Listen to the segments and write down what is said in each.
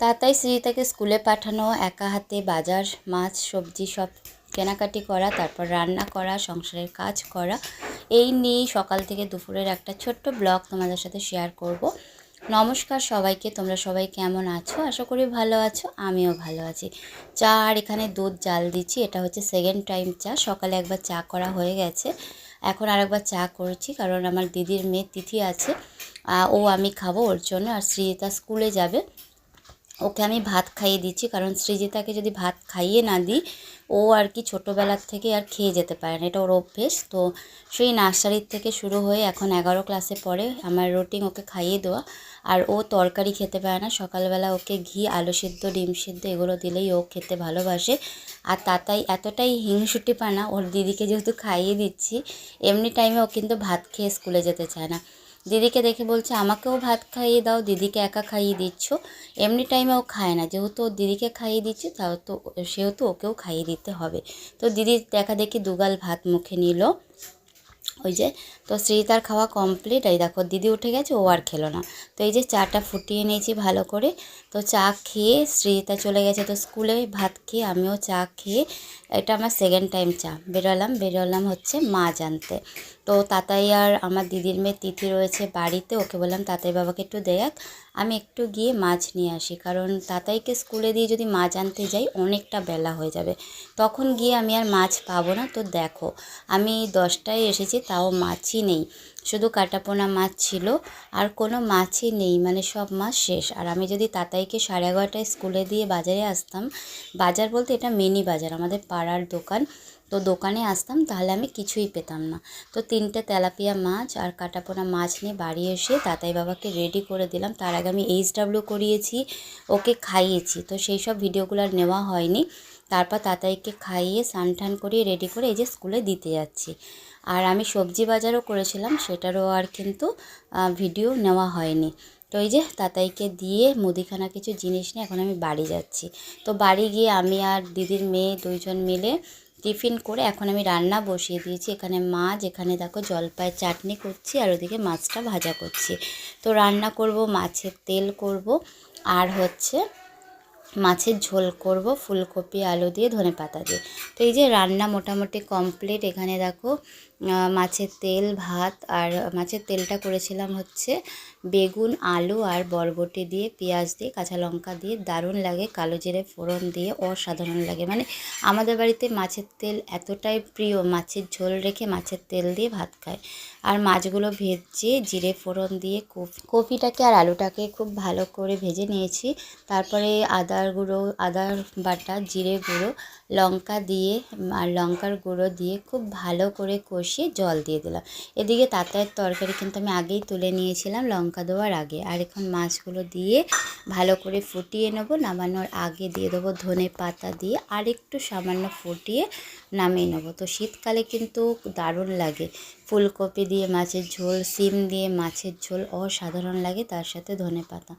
তাতাই শ্রীতাকে স্কুলে পাঠানো, একা হাতে বাজার, মাছ, সবজি সব কেনাকাটি করা, তারপর রান্না করা, সংসারের কাজ করা, এই নিয়েই সকাল থেকে দুপুরের একটা ছোট্ট ব্লগ তোমাদের সাথে শেয়ার করব। নমস্কার সবাইকে, তোমরা সবাই কেমন আছো? আশা করি ভালো আছো, আমিও ভালো আছি। চা আর এখানে দুধ জাল দিচ্ছি, এটা হচ্ছে সেকেন্ড টাইম চা, সকালে একবার চা করা হয়ে গেছে। এখন আরেকবার চা করছি, কারণ আমার দিদির মেয়ে তিথি আছে ও আমি খাব ওর জন্য, আর শ্রীতা স্কুলে যাবে। ওকে আমি ভাত খাইয়ে দিচ্ছি, কারণ সৃজিতাকে যদি ভাত খাইয়ে না দিই, ও আর কি ছোটোবেলার থেকে আর খেয়ে যেতে পারে না, এটা ওর অভ্যেস। তো সেই নার্সারির থেকে শুরু হয়ে এখন এগারো ক্লাসে পড়ে আমার রুটিন ওকে খাইয়ে দেওয়া। আর ও তরকারি খেতে পারে না, সকালবেলা ওকে ঘি, আলু সিদ্ধ, ডিম সিদ্ধ এগুলো দিলেই ও খেতে ভালোবাসে। আর তাতাই এতটাই হিংসুটি পানা ওর দিদিকে যেহেতু খাইয়ে দিচ্ছি, এমনি টাইমে ও কিন্তু ভাত খেয়ে স্কুলে যেতে চায় না। দিদিকে দেখে বলছে, আমাকেও ভাত খাইয়ে দাও, দিদিকে একা খাইয়ে দিচ্ছ। এমনি টাইমে ও খায় না। যেহেতু ওর দিদিকে খাইয়ে দিচ্ছি, তাও তো সেহেতু ওকেও খাইয়ে দিতে হবে। তো দিদির দেখা দেখি দুগাল ভাত মুখে নিল। ওই যে, তো শ্রীতার খাওয়া কমপ্লিট এই দেখো, দিদি উঠে গেছে, ও আর খেলো না। তো এই যে চাটা ফুটিয়ে নিয়েছি ভালো করে। তো চা খেয়ে শ্রীতা চলে গেছে, তো স্কুলে ভাত খেয়ে আমিও চা খেয়ে, এটা আমার সেকেন্ড টাইম চা। বেরোলাম বেরোলাম হচ্ছে মা জানতে। তো তাতাই আর আমার দিদির মেয়ে তিথি রয়েছে বাড়িতে, ওকে বললাম, তাতাই বাবাকে একটু দেখ আমি একটু গিয়ে মাছ নিয়ে আসি, কারণ তাতাইকে স্কুলে দিয়ে যদি মাছ আনতে যাই অনেকটা বেলা হয়ে যাবে। তখন গিয়ে আমি আর মাছ পাবো না। তো দেখো, আমি দশটায় এসেছি, তাও মাছই নেই। শুধু কাটাপোনা মাছ ছিল, আর কোনো মাছই নেই মানে সব মাছ শেষ। আর আমি যদি তাতাইকে সাড়ে এগারোটায় স্কুলে দিয়ে বাজারে আসতাম, বাজার বলতে এটা মিনি বাজার, আমাদের পাড়ার দোকান। তো দোকানে আসতাম, তাহলে আমি কিছুই পেতাম না। তো তিনটে তেলাপিয়া মাছ আর কাটাপোনা মাছ নিয়ে বাড়ি এসে তাতাই বাবাকে রেডি করে দিলাম। তার আগে আমি এইচ ডাব্লিউ করিয়েছি, ওকে খাইয়েছি। তো সেই সব ভিডিওগুলো আর নেওয়া হয়নি। তারপর তাতাইকে খাইয়ে স্নান টান করিয়ে রেডি করে এই যে স্কুলে দিতে যাচ্ছি। আর আমি সবজি বাজারও করেছিলাম, সেটারও আর কিন্তু ভিডিও নেওয়া হয়নি। তো এই যে তাতাইকে দিয়ে মুদিখানা কিছু জিনিস নিয়ে এখন আমি বাড়ি যাচ্ছি। তো বাড়ি গিয়ে আমি আর দিদির মেয়ে দুইজন মিলে টিফিন করে এখন আমি রান্না বসিয়ে দিয়েছি। এখানে মাছ, এখানে দেখো জলপাই চাটনি করছি আর ওদিকে মাছটা ভাজা করছি। তো রান্না করব, মাছের তেল করব আর হচ্ছে মাছের ঝোল করব, ফুলকপি, আলু দিয়ে ধনে পাতা দিয়ে। তো এই যে রান্না মোটামুটি কমপ্লিট এখানে দেখো মাছের তেল, ভাত আর মাছের তেলটা করেছিলাম হচ্ছে বেগুন, আলু আর বরবটি দিয়ে, পেঁয়াজ দিয়ে, কাঁচা লঙ্কা দিয়ে, দারুণ লাগে, কালো জিরে ফোড়ন দিয়ে, অসাধারণ লাগে। মানে আমাদের বাড়িতে মাছের তেল এতটাই প্রিয়, মাছের ঝোল রেখে মাছের তেল দিয়ে ভাত খায়। আর মাছগুলো ভেজে জিরে ফোড়ন দিয়ে কপি কপিটাকে আর আলুটাকে খুব ভালো করে ভেজে নিয়েছি। তারপরে আদার গুঁড়ো আদার বাটা, জিরে গুঁড়ো লঙ্কা দিয়ে আর লঙ্কার গুঁড়ো দিয়ে খুব ভালো করে কষিয়ে জল দিয়ে দিলাম। এদিকে তাতায়ের তরকারি কিন্তু আমি আগেই তুলে নিয়েছিলাম লঙ্কা দেওয়ার আগে। আর এখন মাছগুলো দিয়ে ভালো করে ফুটিয়ে নেব, নামানোর আগে দিয়ে দেবো ধনে পাতা দিয়ে। আর একটু সামান্য ফুটিয়ে নামিয়ে নেব। তো শীতকালে কিন্তু দারুণ লাগে। ফুলকপি দিয়ে মাছের ঝোল, সিম দিয়ে মাছের ঝোল অসাধারণ লাগে, তার সাথে ধনে পাতা।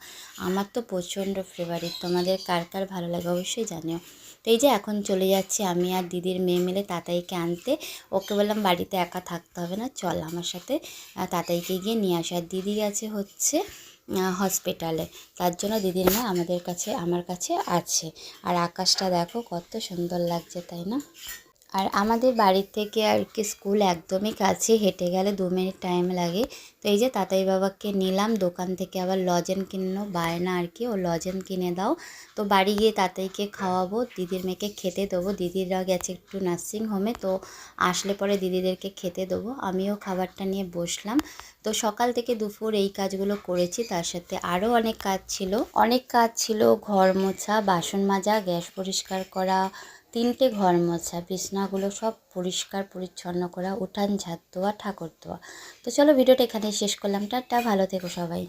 আমার তো প্রচণ্ড ফেভারিট তোমাদের কার কার ভালো লাগে অবশ্যই জানিও। তো এই যে এখন চলে যাচ্ছি আমি আর দিদির মেয়ে মিলে তাতাইকে আনতে। ওকে বললাম, বাড়িতে একা থাকতে হবে না, চল আমার সাথে তাতাইকে গিয়ে নিয়ে আসে। দিদি আছে হচ্ছে হসপিটালে তার জন্য দিদির মেয়ে আমাদের কাছে, আমার কাছে আছে। আর আকাশটা দেখো কত সুন্দর লাগছে, তাই না? আর আমাদের বাড়ির থেকে আর কি স্কুল একদমই কাছে, হেঁটে গেলে দু মিনিট টাইম লাগে। তো এই যে তাতাই বাবাকে নিলাম, দোকান থেকে আবার লজেন কিনলো, বায়না আর কি, ও লজেন কিনে দাও। তো বাড়ি গিয়ে তাতাইকে খাওয়াবো, দিদির মেয়েকে খেতে দেবো। দিদিরা গেছে একটু নার্সিং হোমে তো আসলে পরে দিদিদেরকে খেতে দেবো। আমিও খাবারটা নিয়ে বসলাম। তো সকাল থেকে দুপুর এই কাজগুলো করেছি, তার সাথে আরও অনেক কাজ ছিল। অনেক কাজ ছিল, ঘর মোছা, বাসন মাজা, গ্যাস পরিষ্কার করা তিনটে ঘর মোছা, বিছনাগুলো সব পরিষ্কার পরিচ্ছন্ন করা, উঠান ঝাঁত দেওয়া, ঠাকুর দেওয়া। তো চলো ভিডিওটা এখানে শেষ করলাম। টাটা, ভালো থেকো সবাই।